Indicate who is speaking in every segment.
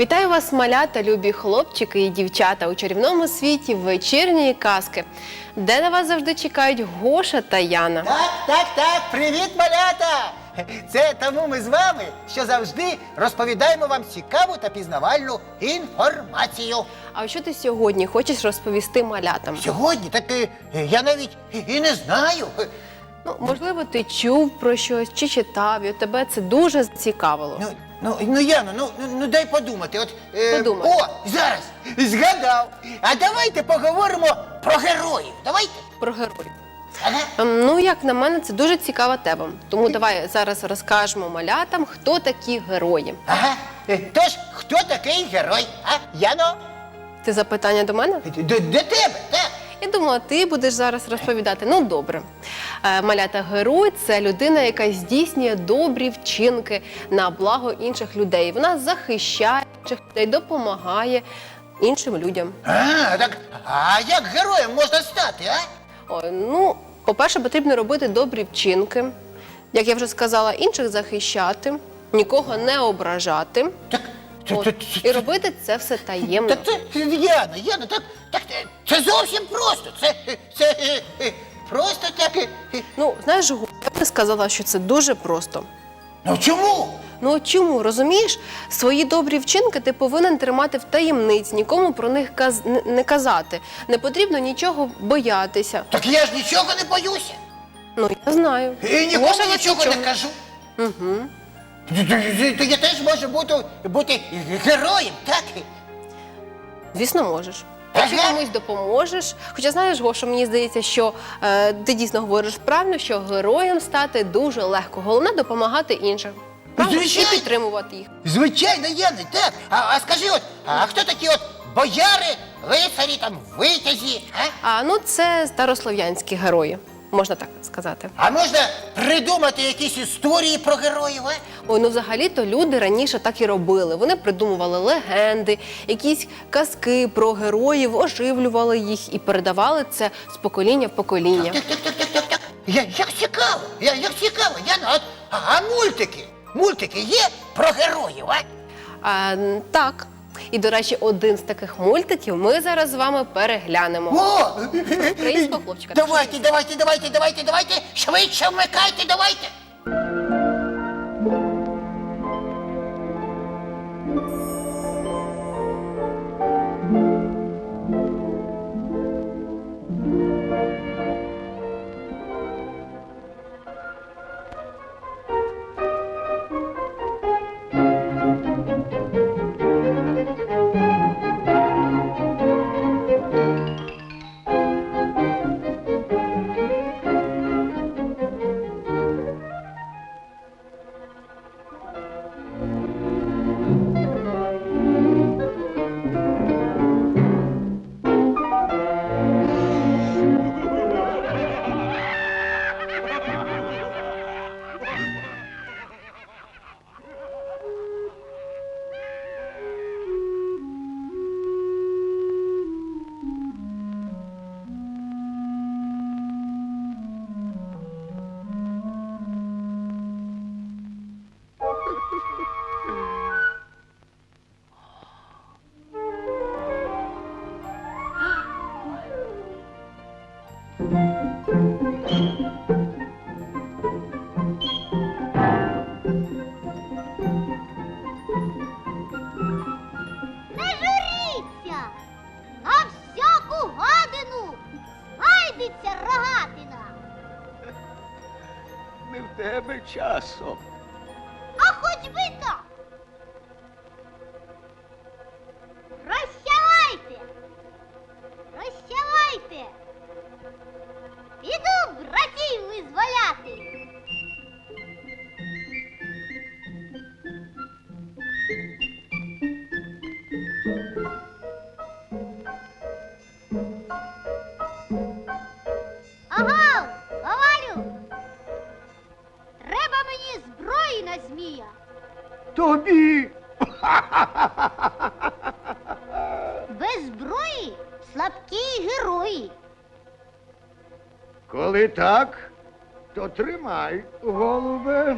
Speaker 1: Вітаю вас, малята, любі хлопчики і дівчата у чарівному світі вечірньої казки, де на вас завжди чекають Гоша та Яна.
Speaker 2: Так, так, так, привіт, малята! Це тому ми з вами, що завжди розповідаємо вам цікаву та пізнавальну інформацію.
Speaker 1: А що ти сьогодні хочеш розповісти малятам?
Speaker 2: Сьогодні так е, я навіть і не знаю.
Speaker 1: Ну, можливо, ти чув про щось чи читав, і тебе це дуже цікавило.
Speaker 2: Ну, ну, ну Яно, ну, ну, ну дай подумати. От, е,
Speaker 1: Подумай.
Speaker 2: О, зараз згадав. А давайте поговоримо про героїв. Давайте.
Speaker 1: Про героїв.
Speaker 2: Ага.
Speaker 1: Ем, Ну, як на мене, це дуже цікава тема. Тому давай зараз розкажемо малятам, хто такі герої.
Speaker 2: Ага. Е, Тож, хто такий герой? А? Яно?
Speaker 1: Це запитання до мене?
Speaker 2: До, до тебе, так?
Speaker 1: Я думала, ти будеш зараз розповідати. Ну, добре. Е, Малята герой це людина, яка здійснює добрі вчинки на благо інших людей. Вона захищає інших людей, допомагає іншим людям.
Speaker 2: А, так, а як героєм можна стати, а?
Speaker 1: Ой, ну, по-перше, потрібно робити добрі вчинки, як я вже сказала, інших захищати, нікого не ображати.
Speaker 2: Так,
Speaker 1: От. І робити це все таємно.
Speaker 2: Так це Яна, Яна, так, так е, це зовсім просто. Це, це е, е, просто так. е.
Speaker 1: Ну, знаєш, Гу, я б не сказала, що це дуже просто.
Speaker 2: Ну чому?
Speaker 1: Ну от чому розумієш? Свої добрі вчинки ти повинен тримати в таємниці, нікому про них каз... не- казати. Не потрібно нічого боятися.
Speaker 2: Так я ж нічого не боюся.
Speaker 1: Ну я знаю.
Speaker 2: І нікому
Speaker 1: от
Speaker 2: нічого не кажу.
Speaker 1: Угу.
Speaker 2: То я теж можу бути, бути героєм, так?
Speaker 1: Звісно, можеш. Якщо
Speaker 2: Ага.
Speaker 1: комусь допоможеш. Хоча знаєш, Гошо, мені здається, що е, ти дійсно говориш правильно, що героєм стати дуже легко. Головне допомагати іншим. Правда? І
Speaker 2: Звичайно.
Speaker 1: підтримувати їх.
Speaker 2: Звичайно, Яна, так. А, а скажи, от, а хто такі от бояри, лицарі, там, витязі? А?
Speaker 1: А ну це старослов'янські герої, можна так сказати.
Speaker 2: а можна придумати якісь історії про героїв, а?
Speaker 1: Ой, ну взагалі-то люди раніше так і робили. Вони придумували легенди, якісь казки про героїв, оживлювали їх і передавали це з покоління в покоління.
Speaker 2: Так, так, так, так, так, так. Я, як цікаво, я, як цікаво, Яна, от, а, а мультики? Мультики є про героїв, а?
Speaker 1: А, м, так. І, до речі, один з таких мультиків ми зараз з вами переглянемо.
Speaker 2: О!
Speaker 1: Українського хлопчика.
Speaker 2: Давайте, давайте, давайте, давайте, давайте, швидше вмикайте, давайте.
Speaker 3: Тебе часом.
Speaker 4: А хоч би так. Прощавайте! Прощавайте! Піду братів визволяти. Ага, Мія.
Speaker 3: Тобі.
Speaker 4: Без зброї слабкі герої.
Speaker 3: Коли так, то тримай, голубе.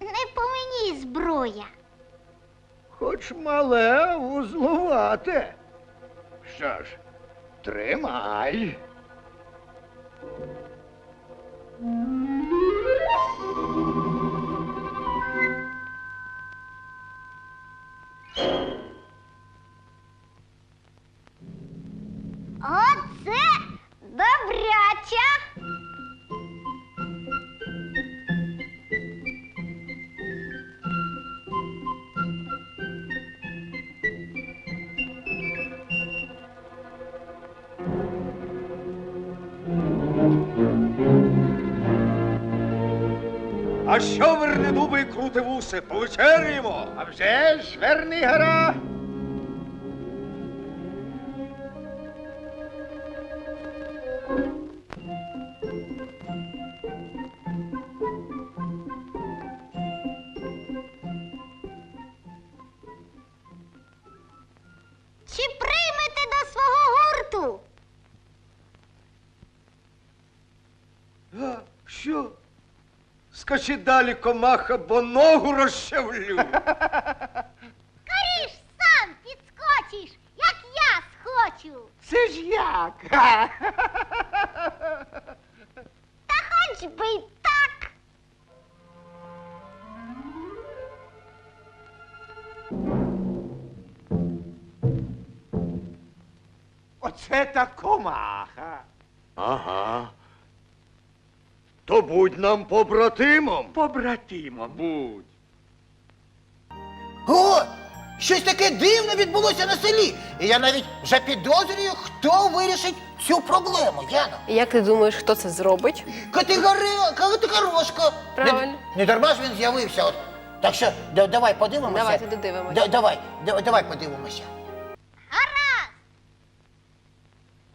Speaker 3: Не по мені зброя. Хоч мале вузлувате. Що ж, тримай.
Speaker 5: А що вернедуби і крутивуси? Повечеряємо?
Speaker 3: А вже ж, верни гора.
Speaker 4: Чи приймете до свого гурту?
Speaker 5: А, що? Скачи далі, комаха, бо ногу розчавлю.
Speaker 4: Скоріш сам підскочиш, як я схочу.
Speaker 3: Це ж як?
Speaker 4: Та хоч би й так.
Speaker 3: Оце та комаха.
Speaker 5: Ага. То будь нам побратимом.
Speaker 3: Побратимом.
Speaker 5: Будь.
Speaker 2: О, щось таке дивне відбулося на селі. І я навіть вже підозрюю, хто вирішить цю проблему, Яно.
Speaker 1: Як ти думаєш, хто це зробить?
Speaker 2: Категорія, категорошка.
Speaker 1: Правильно.
Speaker 2: Не, не дарма ж він з'явився. От. Так що да- давай подивимося.
Speaker 1: Давайте додивимося.
Speaker 2: Да, давай, да- давай подивимося.
Speaker 4: Гаразд!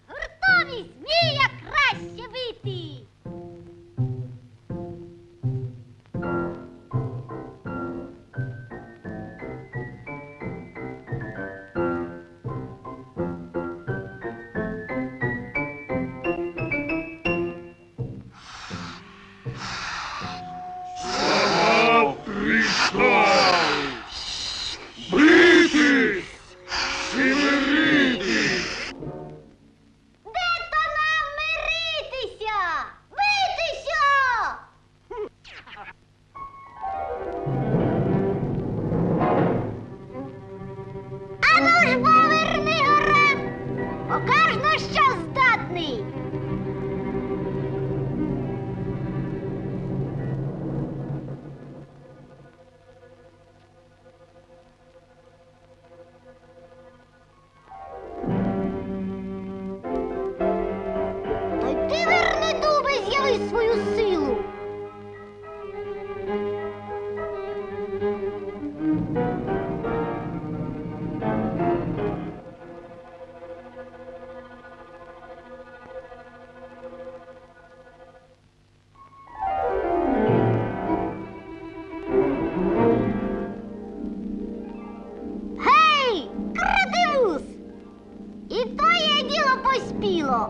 Speaker 4: Гуртові змія дуби, свою силу. Гей, крадеус! І твоє діло поспіло.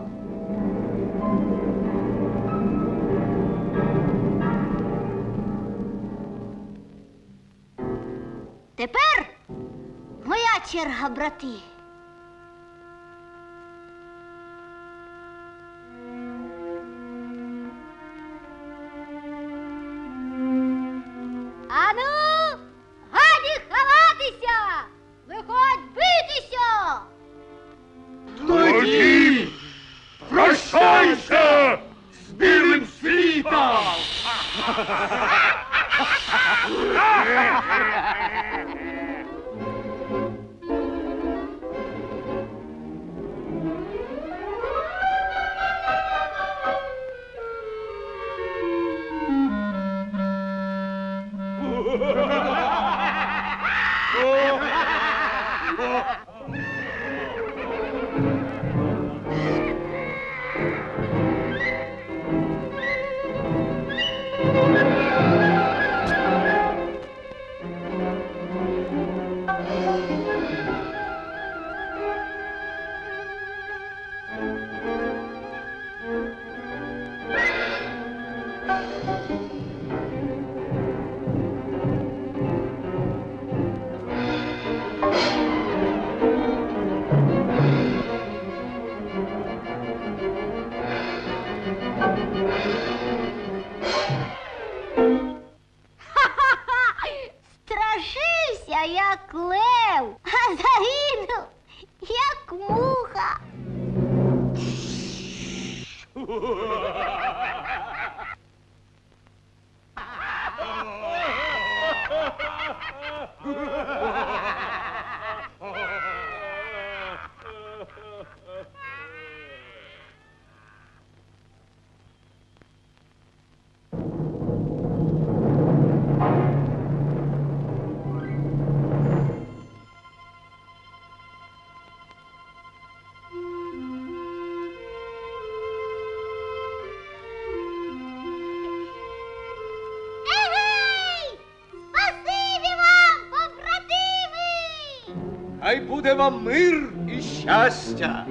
Speaker 4: Тепер моя черга, брати. Ану, годі ховатися! Виходь битися!
Speaker 5: Тоді прощайся з білим світом! Хай буде вам мир і щастя.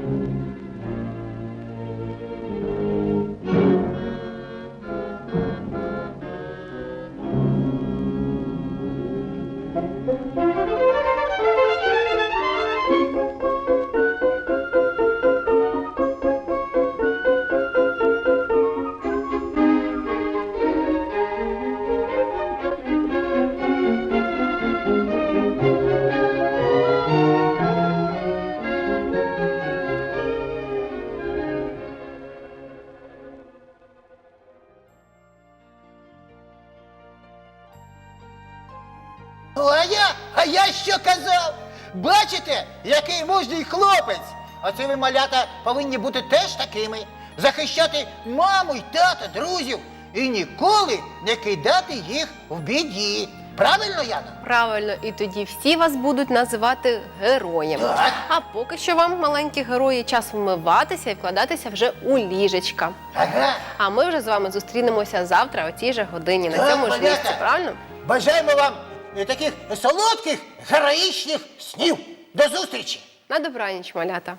Speaker 2: Бачите, який мужній хлопець? Оце ви, малята, повинні бути теж такими. Захищати маму й тата, друзів і ніколи не кидати їх в біді. Правильно, Яна?
Speaker 1: Правильно, і тоді всі вас будуть називати героєм.
Speaker 2: Так.
Speaker 1: А поки що вам, маленькі герої, час вмиватися і вкладатися вже у ліжечка.
Speaker 2: Ага.
Speaker 1: А ми вже з вами зустрінемося завтра о цій же годині на
Speaker 2: Так,
Speaker 1: цьому ж місці, правильно?
Speaker 2: Бажаємо вам таких солодких, героїчних снів. До зустрічі!
Speaker 1: На добраніч, малята.